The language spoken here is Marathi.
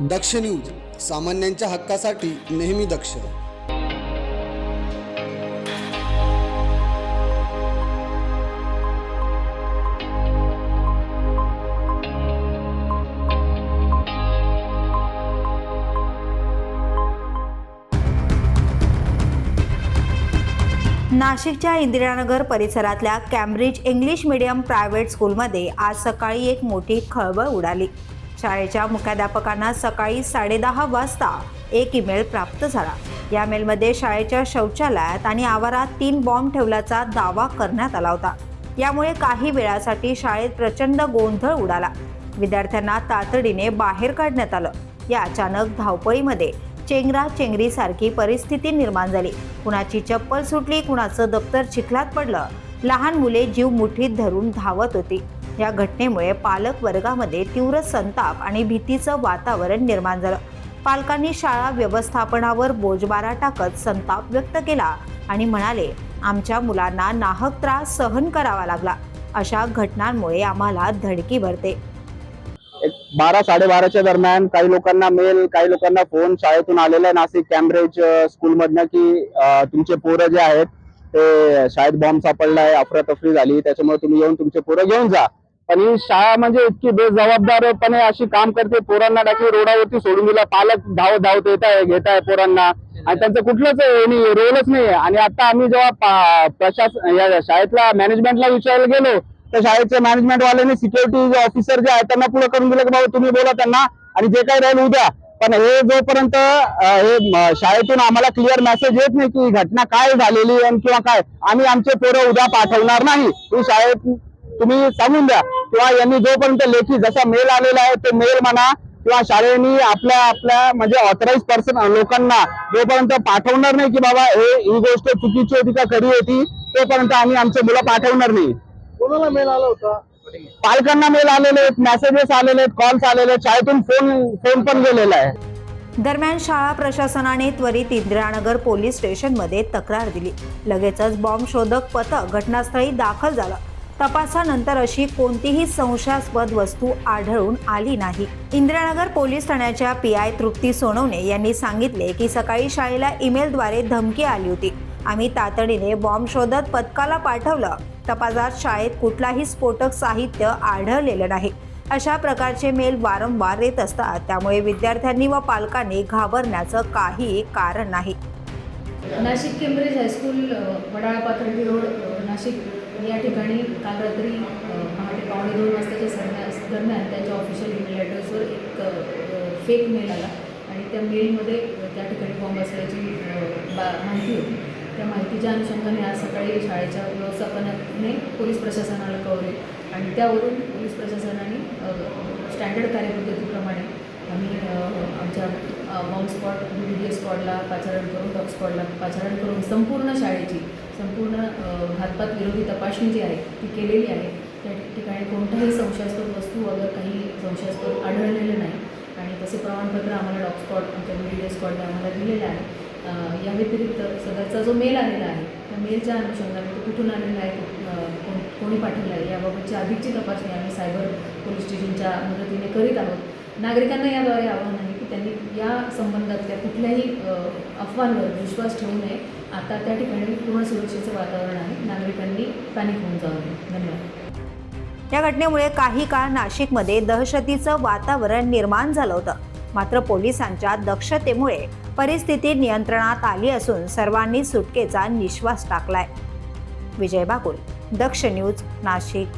दक्ष न्यूज सामान्यांच्या हक्कासाठी नेहमी दक्ष. नाशिकच्या इंदिरानगर परिसरातल्या कॅम्ब्रिज इंग्लिश मीडियम प्रायव्हेट स्कूलमध्ये आज सकाळी एक मोठी खळबळ उडाली. शाळेच्या मुख्याध्यापकांना सकाळी साडेदहा वाजता एक ईमेल प्राप्त झाला. या मेलमध्ये शाळेच्या शौचालयात आणि आवारात तीन बॉम्ब ठेवल्याचा दावा करण्यात आला होता. यामुळे काही वेळासाठी शाळेत प्रचंड गोंधळ उडाला. विद्यार्थ्यांना तातडीने बाहेर काढण्यात आलं. या अचानक धावपळीमध्ये चेंगरा चेंगरीसारखी परिस्थिती निर्माण झाली. कुणाची चप्पल सुटली कुणाचं दप्तर चिखलात पडलं. लहान मुले जीव मुठीत धरून धावत होती. या घटनेमुळे पालक वर्गामध्ये तीव्र संताप आणि भीतीचं वातावरण निर्माण झालं. पालकांनी शाळा व्यवस्थापनावर बोजबारा टाकत संताप व्यक्त केला आणि म्हणाले आमच्या मुलांना नाहक त्रास सहन करावा लागला. अशा घटनांमुळे आम्हाला धडकी भरते. एक बारा साडेबाराच्या दरम्यान काही लोकांना मेल काही लोकांना फोन शाळेतून आलेला आहे नाशिक कॅम्ब्रिज स्कूलमधनं की तुमचे पोरं जे आहेत ते शाळेत बॉम्ब सापडलाय अफरातफरी झाली त्याच्यामुळे तुम्ही येऊन तुमचे पोरं घेऊन जा. पण ही शाळा म्हणजे इतकी बेजबाबदारपणे अशी काम करते पोरांना टाकी रोडावरती सोडून दिला पालक धावत धावत येत आहे घेत आहे पोरांना. आणि त्यांचं कुठलंच रोलच नाही. आणि आता आम्ही जेव्हा प्रशासन या शाळेतल्या मॅनेजमेंटला विचारायला गेलो तर शाळेच्या मॅनेजमेंट वाल्यांनी सिक्युरिटी ऑफिसर जे आहेत त्यांना पुढे करून दिलं की बाबा तुम्ही बोला त्यांना आणि जे काही राहील उद्या. पण हे जोपर्यंत हे शाळेतून आम्हाला क्लिअर मेसेज येत नाही की घटना काय झालेली आहे आणि किंवा काय आम्ही आमचे पोरं उद्या पाठवणार नाही. ही शाळेत तुम्ही सांगून द्या. किंवा यांनी जोपर्यंत लेखी जसा मेल आलेला आहे ते मेल म्हणा किंवा शाळेनी आपल्या आपल्या म्हणजे ऑथराईज पर्सन लोकांना जोपर्यंत पाठवणार नाही की बाबा हे ही गोष्ट चुकीची होती का खरी होती तोपर्यंत आम्ही आमचे मुलं पाठवणार नाही. कोणाला मेल आला होता? पालकांना मेल आलेले आहेत मेसेजेस आलेले आहेत कॉल्स आलेले आहेत शाळेतून फोन फोन पण गेलेला आहे. दरम्यान शाळा प्रशासनाने त्वरित इंदिरानगर पोलीस स्टेशनमध्ये तक्रार दिली. लगेचच बॉम्ब शोधक पथक घटनास्थळी दाखल झालं. तपासानंतर अशी कोणतीही संशयास्पद वस्तू आढळून आली नाही. इंदिरानगर पोलीस ठाण्याच्या पी आय तृप्ती सोनवणे यांनी सांगितले की सकाळी शाळेला ईमेलद्वारे धमकी आली होती. आम्ही तातडीने बॉम्ब शोधत पथकाला पाठवलं. तपासात शाळेत कुठलाही स्फोटक साहित्य आढळलेलं नाही. अशा प्रकारचे मेल वारंवार येत असतात. त्यामुळे विद्यार्थ्यांनी व पालकांनी घाबरण्याचं काही कारण नाही. Nashik Cambridge high school Vadala Pathardi road Nashik या ठिकाणी काल रात्री पहाटे पावणे दोन वाजताच्या सरम्या- दरम्यान त्यांच्या ऑफिशियल ईमेल ॲड्रेसवर एक फेक मेल आला. आणि त्या मेलमध्ये त्या ठिकाणी बॉम्ब असल्याची बा माहिती होती. त्या माहितीच्या अनुषंगाने आज सकाळी शाळेच्या व्यवस्थापनाने पोलीस प्रशासनाला कळवले आणि त्यावरून पोलीस प्रशासनाने स्टँडर्ड कार्यपद्धतीप्रमाणे आम्ही आमच्या बॉम्ब स्पॉट व्ही डी स्पॉटला पाचारण करून डॉग स्क्वॉडला पाचारण करून संपूर्ण शाळेची संपूर्ण अ, घातपात विरोधी तपासणी जी आहे ती केलेली आहे. त्या ठिकाणी कोणताही संशयास्पद वस्तू वगैरे काही संशयास्पद आढळलेलं नाही आणि तसे प्रमाणपत्र आम्हाला डॉग आमच्या व्ही स्पॉटने आम्हाला दिलेलं आहे. या व्यतिरिक्त सदरचा जो मेल आलेला आहे त्या मेलच्या अनुषंगाने तो कुठून आलेला आहे कोण कोणी पाठवला आहे याबाबतची अधिकची तपासणी आम्ही सायबर पोलीस स्टेशनच्या मदतीने करीत आहोत. नागरिकांना याद्वारे आवाहन आहे की त्यांनी या संबंधातल्या कुठल्याही अफवांवर विश्वास ठेवू नये. आता त्या ठिकाणी पूर्ण सुरक्षेचं वातावरण आहे. नागरिकांनी पॅनिक होऊन जाऊ नये. धन्यवाद. या घटनेमुळे काही काळ नाशिकमध्ये दहशतीचं वातावरण निर्माण झालं होतं. मात्र पोलिसांच्या दक्षतेमुळे परिस्थिती नियंत्रणात आली असून सर्वांनी सुटकेचा निश्वास टाकलाय. विजय बाकुल दक्ष न्यूज नाशिक.